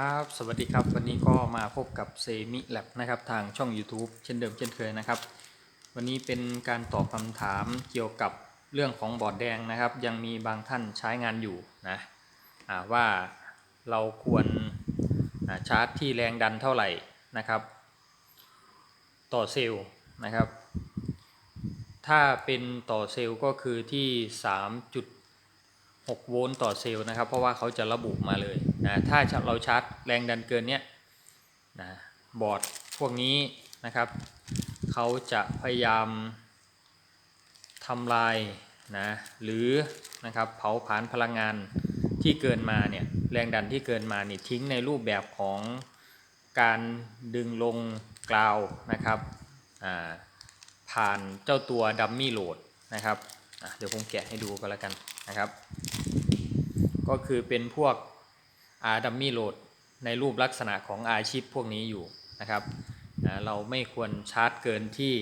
ครับ สวัสดีครับ วันนี้ก็มาพบกับเซมิแลบนะครับ ทางช่อง YouTube เช่นเดิมเช่นเคยนะครับ วันนี้เป็นการตอบคำถามเกี่ยวกับเรื่องของบอร์ดแดงนะครับ ยังมีบางท่านใช้งานอยู่นะว่าเราควรชาร์จที่แรงดันเท่าไหร่นะครับ ต่อเซลล์นะครับ ถ้าเป็นต่อเซลล์ก็คือที่ 6 โวลต์ต่อเซลล์นะครับ เพราะว่าเขาจะระบุมาเลยนะถ้าเราชาร์จแรงดันเกินเนี้ยนะบอร์ดพวกนี้นะครับ เขาจะพยายามทำลายนะหรือนะครับเผาผลาญพลังงานที่เกินมาเนี่ยแรงดันที่เกินมานี่ทิ้งในรูปแบบของการดึงลงกราวนะครับผ่านเจ้าตัวดัมมี่โหลดนะครับเดี๋ยวผมแกะให้ดูก็แล้วกันนะครับ ก็คือเป็นพวกอาดัมมี่โหลดในรูปลักษณะของอาชิปพวกนี้อยู่นะครับนะเราไม่ควรชาร์จเกินที่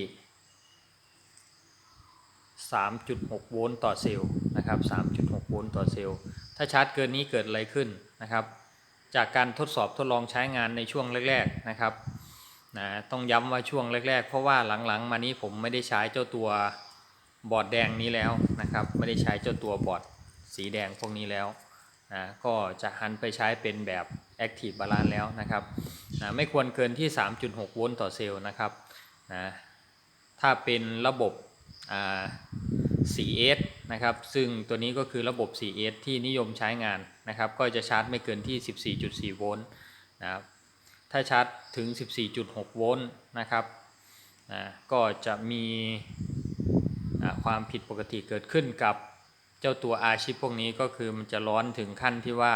3.6 โวลต์ต่อเซลล์นะครับ 3.6 โวลต์ต่อเซลล์ ถ้าชาร์จเกินนี้เกิดอะไรขึ้นนะครับ จากการทดสอบทดลองใช้งานในช่วงแรก ๆนะครับนะต้องย้ำว่าช่วงแรก ๆ เพราะว่าหลังๆ มานี้ผมไม่ได้ใช้เจ้าตัวบอร์ดแดงนี้แล้วนะครับ ไม่ได้ใช้เจ้าตัวบอร์ด สีแดงพวกนี้แล้วนะก็จะหันไปใช้เป็นแบบ Active Balance แล้วนะครับนะไม่ควรเกินที่ 3.6 โวลต์ต่อเซลล์นะครับนะถ้าเป็นระบบอ่า 4S นะครับ ซึ่งตัวนี้ก็คือระบบ 4S ที่นิยมใช้งานนะครับ ก็จะชาร์จไม่เกินที่ 14.4 โวลต์นะครับถ้าชาร์จถึง 14.6 โวลต์นะครับนะก็จะมีความผิดปกติเกิดขึ้นกับ เจ้าตัว R ชิปพวกนี้ก็คือมันจะร้อนถึงขั้นที่ว่า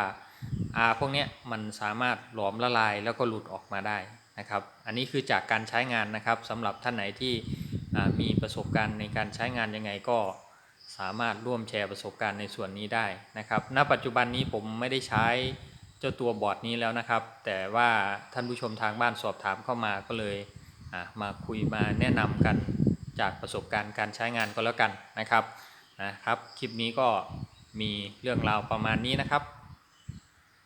R พวกนี้มันสามารถหลอมละลายแล้วก็หลุดออกมาได้นะครับ อันนี้คือจากการใช้งานนะครับสำหรับท่านไหนที่มีประสบการณ์ในการใช้งานยังไงก็สามารถร่วมแชร์ประสบการณ์ในส่วนนี้ได้นะครับ ณ ปัจจุบันนี้ผมไม่ได้ใช้เจ้าตัวบอร์ดนี้แล้วนะครับ แต่ว่าท่านผู้ชมทางบ้านสอบถามเข้ามาก็เลยมาคุยมาแนะนำกันจากประสบการณ์การใช้งานก็แล้วกันนะครับ นะครับ คลิปนี้ก็มีเรื่องราวประมาณนี้นะครับ